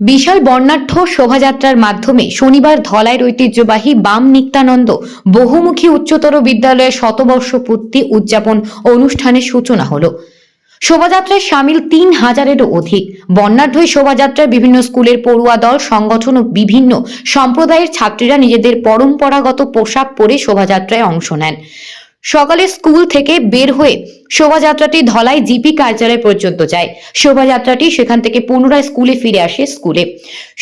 বিশাল বর্ণাঢ্য শোভাযাত্রার মাধ্যমে শনিবার ধলাইয়ের ঐতিহ্যবাহী বাম নিত্যানন্দ বহুমুখী উচ্চতর বিদ্যালয়ের শতবর্ষ পূর্তি উদযাপন অনুষ্ঠানের সূচনা হলো। শোভাযাত্রায় সামিল তিন হাজারেরও অধিক বর্ণাঢ্য এই শোভাযাত্রায় বিভিন্ন স্কুলের পড়ুয়া দল, সংগঠন ও বিভিন্ন সম্প্রদায়ের ছাত্রীরা নিজেদের পরম্পরাগত পোশাক পরে শোভাযাত্রায় অংশ নেন। সকালে স্কুল থেকে বের হয়ে শোভাযাত্রাটি ধলাই জিপি কার্যালয় পর্যন্ত যায়। শোভাযাত্রাটি সেখান থেকে পুনরায় স্কুলে ফিরে আসে স্কুলে।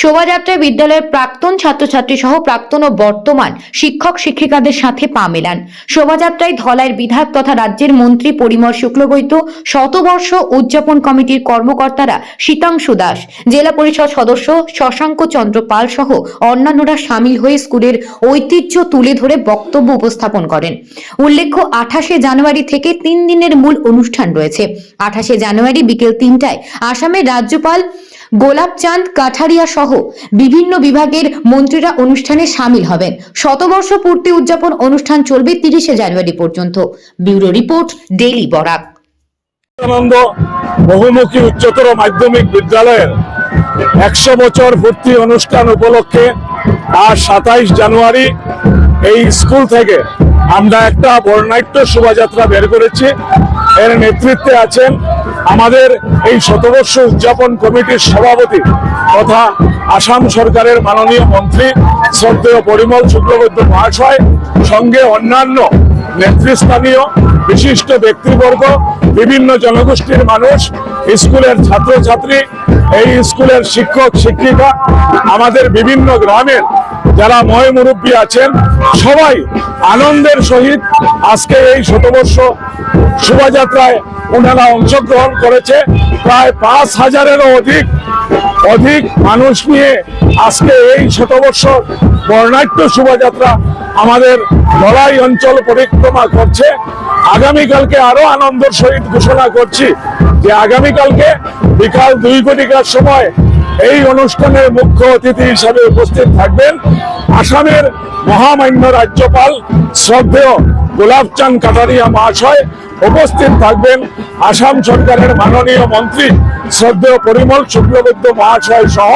শোভাযাত্রায় বিদ্যালয়ের প্রাক্তন ছাত্রছাত্রী সহ প্রাক্তন ও বর্তমান শিক্ষক শিক্ষিকাদের সাথে পা মেলান। শোভাযাত্রায় ধলাইয়ের বিধায়ক তথা রাজ্যের মন্ত্রী পরিমল শুক্লবৈদ্য, শতবর্ষ উদযাপন কমিটির কর্মকর্তারা শীতাংশু দাস, জেলা পরিষদ সদস্য শশাঙ্ক চন্দ্র পাল সহ অন্যান্যরা সামিল হয়ে স্কুলের ঐতিহ্য তুলে ধরে বক্তব্য উপস্থাপন করেন। উল্লেখ্য আঠাশে জানুয়ারি থেকে তিন দিনের মূল অনুষ্ঠান রয়েছে। আঠাশে জানুয়ারি বিকেল তিনটায় আসামের রাজ্যপাল গোলাপচাঁদ কাঠারিয়া সহ বিভিন্ন বিভাগের মন্ত্রীরা অনুষ্ঠানে সামিল হবেন। শতবর্ষ পূর্তি উদযাপন অনুষ্ঠান চলবে তিরিশে জানুয়ারি পর্যন্ত। Bureau report, daily Barak. আনন্দ বহুমুখী উচ্চতর মাধ্যমিক বিদ্যালয়ের একশো বছর ভর্তি অনুষ্ঠান উপলক্ষে আজ সাতাইশ জানুয়ারি এই স্কুল থেকে আমরা একটা বর্ণাঢ্য শোভাযাত্রা বের করেছি। এর নেতৃত্বে আছেন আমাদের এই শতবর্ষ উদযাপন কমিটির সভাপতি তথা আসাম সরকারের মাননীয় মন্ত্রী শ্রদ্ধেয় পরিমল শুক্লবৈদ্য মহাশয়, সঙ্গে অন্যান্য নেতৃস্থানীয় বিশিষ্ট ব্যক্তিবর্গ, বিভিন্ন জনগোষ্ঠীর মানুষ, স্কুলের ছাত্রছাত্রী, এই স্কুলের শিক্ষক, শিক্ষিকা, আমাদের বিভিন্ন গ্রামের যারা ময় মুরব্বী আছেন, সবাই আনন্দের সহিত আজকে এই শতবর্ষ শোভাযাত্রায় ওনারা অংশগ্রহণ করেছে। প্রায় পাঁচ হাজারেরও অধিক অধিক মানুষ নিয়ে আজকে এই শতবর্ষ বর্ণাঢ্য শোভাযাত্রা আমাদের লড়াই অঞ্চল পরিক্রমা করছে। আগামীকালকে আরও আনন্দের সহিত ঘোষণা করছি। যে আগামীকালকে বিকাল দুই ঘটিকার সময় এই অনুষ্ঠানের মুখ্য অতিথি হিসাবে উপস্থিত থাকবেন আসামের মহামান্য রাজ্যপাল শ্রদ্ধেয় গোলাপচাঁদ কাটারিয়া মহাশয়। উপস্থিত থাকবেন আসাম সরকারের মাননীয় মন্ত্রী শ্রদ্ধেয় পরিমল শুক্লবৈদ্য মহাশয় সহ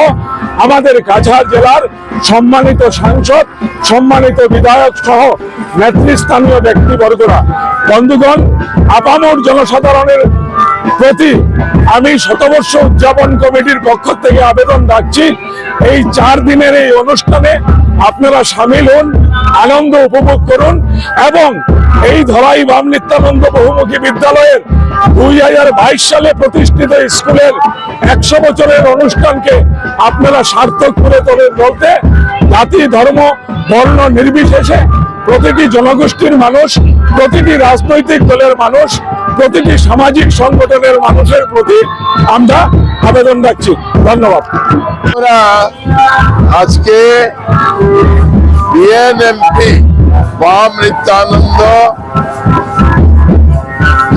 আমাদের কাছাড় জেলার সম্মানিত সাংসদ, সম্মানিত বিধায়ক সহ নেতৃস্থানীয় ব্যক্তিবর্গরা। বন্ধুগণ, আপামর জনসাধারণের প্রতি আমি শতবর্ষ উদযাপন কমিটির পক্ষ থেকে আবেদন রাখছি। এই চার দিনের এই অনুষ্ঠানে আপনারা সামিল হন, আনন্দ উপভোগ করুন এবং এই ধরাই বাম নিত্যানন্দ বহুমুখী বিদ্যালয়ের দুই হাজার বাইশ সালে প্রতিষ্ঠিত স্কুলের একশো বছরের অনুষ্ঠানকে আপনারা সার্থক করে তোলেন বলতে জাতি, ধর্ম, বর্ণ নির্বিশেষে প্রতিটি জনগোষ্ঠীর মানুষ, প্রতিটি রাজনৈতিক দলের মানুষ প্রতিটি সামাজিক সংগঠনের মানুষের প্রতি আমরা আবেদন রাখছি। ধন্যবাদ। আজকে বিএনএমপি বাম নিত্যানন্দ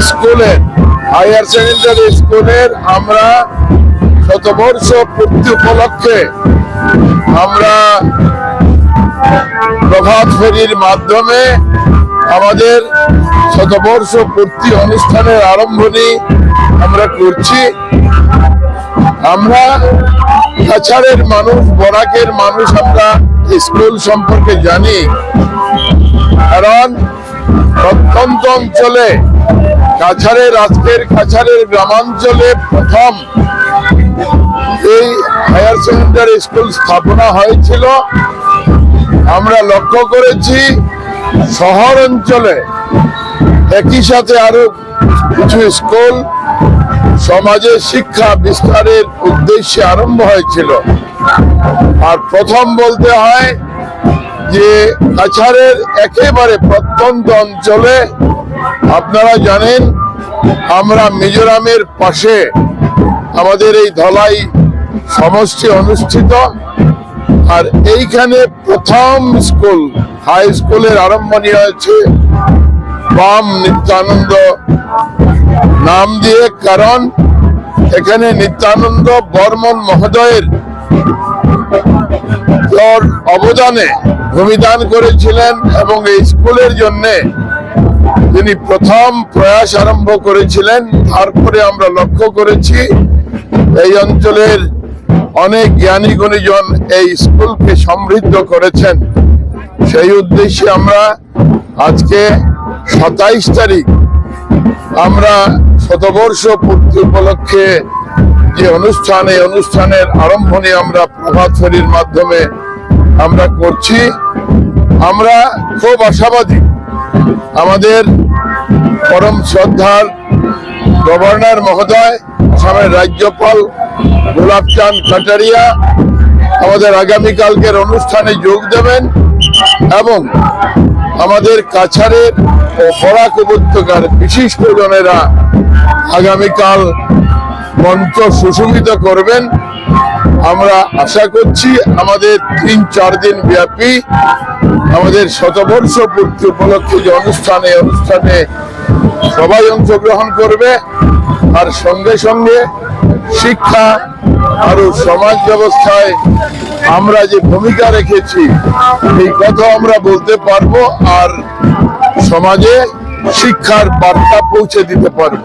স্কুলের, হায়ার সেকেন্ডারি স্কুলের আমরা শতবর্ষ পূর্তি উপলক্ষে আমরা প্রভাত ফেরির মাধ্যমে আমাদের শতবর্ষ পূর্তি অনুষ্ঠানের আরম্ভণী আমরা করছি। আমরা কাছাড়ের মানুষ, বরাকের মানুষ আমরা স্কুল সম্পর্কে জানি। কারণ প্রত্যন্ত অঞ্চলে কাছাড়ের, আজকের কাছাড়ের গ্রামাঞ্চলে প্রথম এই হায়ার সেকেন্ডারি স্কুল স্থাপনা হয়েছিল। আমরা লক্ষ্য করেছি শহর অঞ্চলে একই সাথে আরও কিছু স্কুল সমাজে শিক্ষা বিস্তারের উদ্দেশ্যে আরম্ভ হয়েছিল। আর প্রথম বলতে হয় যে কাছাড়ের একেবারে প্রত্যন্ত অঞ্চলে, আপনারা জানেন, আমরা মিজোরামের পাশে আমাদের এই ধলাই সমষ্টি অনুষ্ঠিত। আর এইখানে প্রথম স্কুল হাই স্কুলের আরম্ভণী হয়েছে বাম নিত্যানন্দ নাম দিয়ে, কারণ এখানে নিত্যানন্দ বর্মন মহোদয়ের অবদানে ভূমিদান করেছিলেন এবং এই স্কুলের জন্য তিনি প্রথম প্রয়াস আরম্ভ করেছিলেন। তারপরে আমরা লক্ষ্য করেছি, এই অঞ্চলের অনেক জ্ঞানী গুণীজন এই স্কুলকে সমৃদ্ধ করেছেন। সেই উদ্দেশ্যে আমরা আজকে সাতাইশ তারিখ আমরা শতবর্ষ পূর্তি উপলক্ষে যে অনুষ্ঠান, এই অনুষ্ঠানের আরম্ভণী আমরা প্রভাত ফেরির মাধ্যমে আমরা করছি। আমরা খুব আশাবাদী আমাদের পরম শ্রদ্ধার গভর্নর মহোদয়, আসামের রাজ্যপাল গোলাপচাঁদ কাটারিয়া আমাদের আগামীকালকের অনুষ্ঠানে যোগ দেবেন। এবং আমাদের কাছারের ও বরাক উপত্যকার বিশিষ্ট জনেরা আগামীকাল মঞ্চ সুশোভিত করবেন। আমরা আশা করছি আমাদের তিন চার দিন ব্যাপী আমাদের শতবর্ষ পূর্তি উপলক্ষে যে অনুষ্ঠান, অনুষ্ঠানে সবাই অংশগ্রহণ করবে। আর সঙ্গে সঙ্গে শিক্ষা আরও সমাজ ব্যবস্থায় আমরা যে ভূমিকা রেখেছি, এই কথা আমরা বলতে পারব আর সমাজে শিক্ষার বার্তা পৌঁছে দিতে পারব।